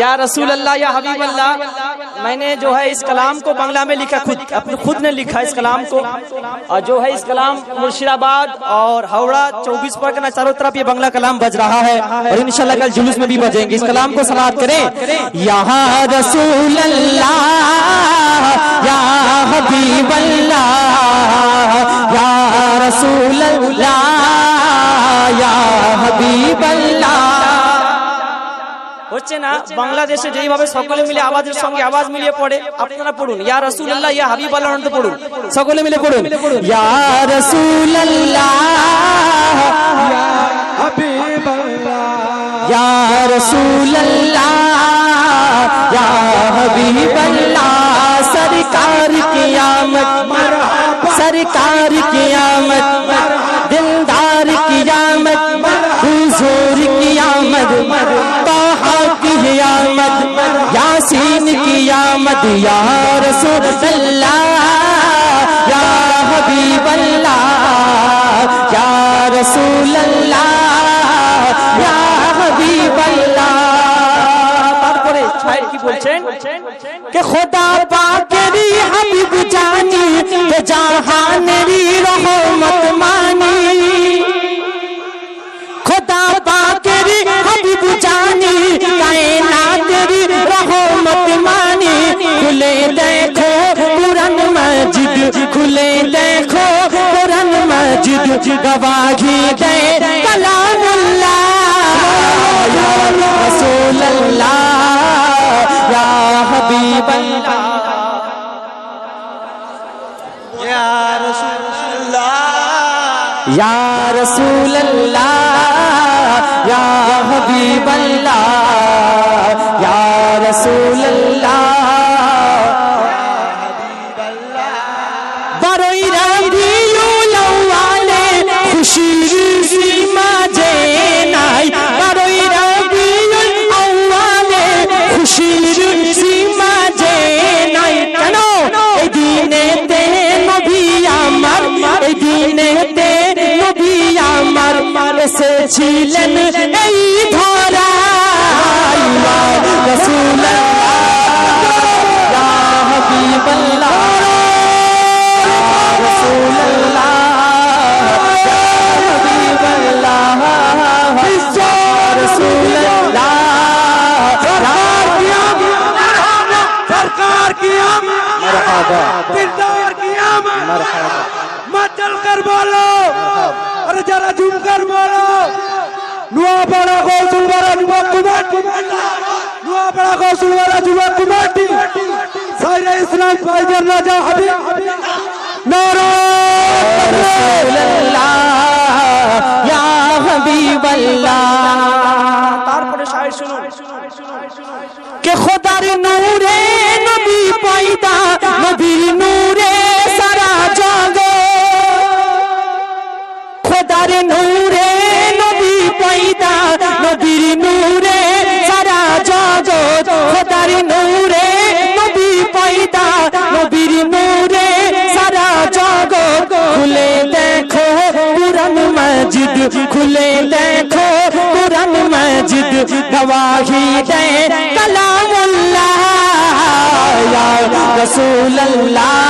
या रसूल अल्लाह या हबीब अल्लाह मैंने जो है इस कलाम को बांग्ला में लिखा, खुद, अपने खुद ने लिखा इस कलाम को। और जो है इस कलाम मुर्शिदाबाद और हावड़ा चौबीस परगना चारों तरफ़ ये बांग्ला कलाम बज रहा है और इंशाल्लाह कल जुलूस में भी बजेंगे। इस कलाम को सलाद करें। यहाँ रसूल अल्लाह या हबीब अल्लाह या रसूल अल्लाह হচ্ছে না বাংলাদেশে যেইভাবে সকলে মিলে আওয়াজের সঙ্গে আওয়াজ মিলিয়ে পড়ে আপনারা পড়ুন ইয়া ইয়া হাবিব আল্লাহ পড়ুন। সকলে মিলে পড়ুন। ইয়া ইয়া ইয়া হাবিব আল্লাহ সরকার কিয়ামত। সরকার কি آمد یا رسول اللہ یا حبیب اللہ یا رسول اللہ یا حبیب اللہ۔ তারপরে ছায়ের কি বলছেন? کہ خدا پاکری حبیب جانی کہ جہانری رحمت مانی مسجد گواہی دے، کلام اللہ یا رسول اللہ، یا حبیب اللہ۔ یا رسول اللہ، یا رسول اللہ، یا حبیب اللہ۔ یا رسول اللہ وسیلن ای دھورا یا رسول اللہ یا حبیب اللہ یا رسول اللہ یا حبیب اللہ یا رسول اللہ یا مرحبا। سرکار کی آمد مرحبا کردار کی آمد مرحبا۔ مدل کر بولو۔ নুয়াপাড়া কৌশুলবাড়া যুবক কমিটি। নুয়াপাড়া কৌশুলবাড়া যুবক কমিটি। সাইরে ইসলাম ফাইজার রাজা হাবিব। খোদার নূরে সারা খোদার নূরে নূরে, সারা জগৎ খোদার নূরে, নবী পয়দা, নবীর নূরে, সারা জগৎ খুলে দেখো পুরান মসজিদ খুলে দেখো পুরান মসজিদ গওয়াহি দে কালামুল্লাহ রসুল্লাহ